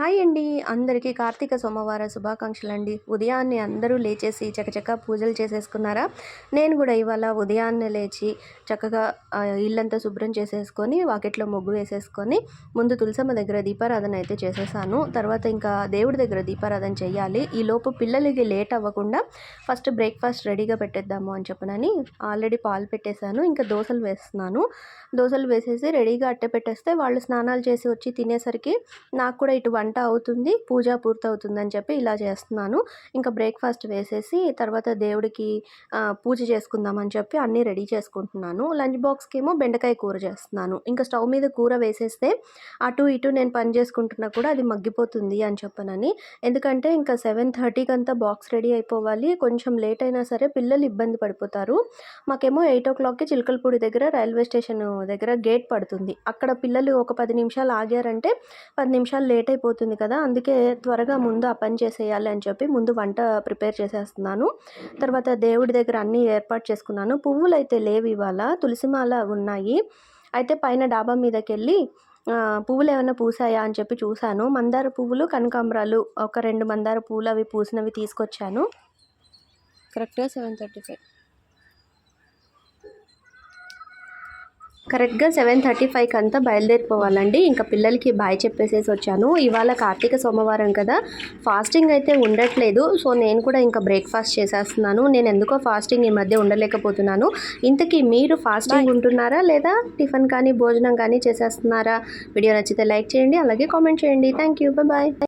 Hi అండి. అందరికీ కార్తీక సోమవార శుభాకాంక్షలు అండి ఉదయాన్నే అందరూ లేచేసి చకచకా పూజలు చేసేసుకున్నారా? నేను కూడా ఇవాళ ఉదయాన్నే లేచి చక్కగా ఇల్లంతా శుభ్రం చేసేసుకొని వాకిట్లో ముగ్గు వేసేసుకొని ముందు తులసమ్మ దగ్గర దీపారాధన అయితే చేసేసాను. తర్వాత ఇంకా దేవుడి దగ్గర దీపారాధన చేయాలి. ఈ లోపు పిల్లలకి లేట్ అవ్వకుండా ఫస్ట్ బ్రేక్ఫాస్ట్ రెడీగా పెట్టేద్దాము అని చెప్పనని ఆల్రెడీ పాలు పెట్టేశాను. ఇంకా దోశలు వేస్తున్నాను. దోశలు వేసేసి రెడీగా అట్టే పెట్టేస్తే వాళ్ళు స్నానాలు చేసి వచ్చి తినేసరికి నాకు కూడా ఇటు గంట అవుతుంది పూజ పూర్తవుతుందని అని చెప్పి ఇలా చేస్తున్నాను. ఇంకా బ్రేక్ఫాస్ట్ వేసేసి తర్వాత దేవుడికి పూజ చేసుకుందామని చెప్పి అన్నీ రెడీ చేసుకుంటున్నాను. లంచ్ బాక్స్కి ఏమో బెండకాయ కూర చేస్తున్నాను. ఇంకా స్టవ్ మీద కూర వేసేస్తే అటు ఇటు నేను పని చేసుకుంటున్నా కూడా అది మగ్గిపోతుంది అని చెప్పనని. ఎందుకంటే ఇంకా సెవెన్ థర్టీకి అంతా బాక్స్ రెడీ అయిపోవాలి. కొంచెం లేట్ అయినా సరే పిల్లలు ఇబ్బంది పడిపోతారు. మాకేమో ఎయిట్ ఓ క్లాక్కి చిలకలపూడి దగ్గర రైల్వే స్టేషన్ దగ్గర గేట్ పడుతుంది. అక్కడ పిల్లలు ఒక పది నిమిషాలు ఆగారంటే పది నిమిషాలు లేట్ అయిపోతుంది. కదా అందుకే త్వరగా ముందు ఆ పని చేసేయాలి అని చెప్పి ముందు వంట ప్రిపేర్ చేసేస్తున్నాను. తర్వాత దేవుడి దగ్గర అన్నీ ఏర్పాటు చేసుకున్నాను. పువ్వులు అయితే లేవు ఇవాళ తులసిమాల ఉన్నాయి. అయితే పైన డాబా మీదకి వెళ్ళి పువ్వులు ఏమైనా పూసాయా అని చెప్పి చూశాను. మందార పువ్వులు కనకాంబరాలు ఒక రెండు మందార పువ్వులు అవి పూసినవి తీసుకొచ్చాను. కరెక్ట్గా సెవెన్ థర్టీ ఫైవ్. కరెక్ట్గా సెవెన్ థర్టీ ఫైవ్కి అంతా బయలుదేరిపోవాలండి. ఇంకా పిల్లలకి బాయ్ చెప్పేసేసి వచ్చాను. ఇవాళ కార్తీక సోమవారం కదా ఫాస్టింగ్ అయితే ఉండట్లేదు. సో నేను కూడా ఇంకా బ్రేక్ఫాస్ట్ చేసేస్తున్నాను. నేను ఎందుకో ఫాస్టింగ్ ఈ మధ్య ఉండలేకపోతున్నాను. ఇంతకీ మీరు ఫాస్టింగ్ ఉంటున్నారా లేదా? టిఫిన్ కానీ భోజనం కానీ చేసేస్తున్నారా? వీడియో నచ్చితే లైక్ చేయండి అలాగే కామెంట్ చేయండి. Thank you. బాయ్.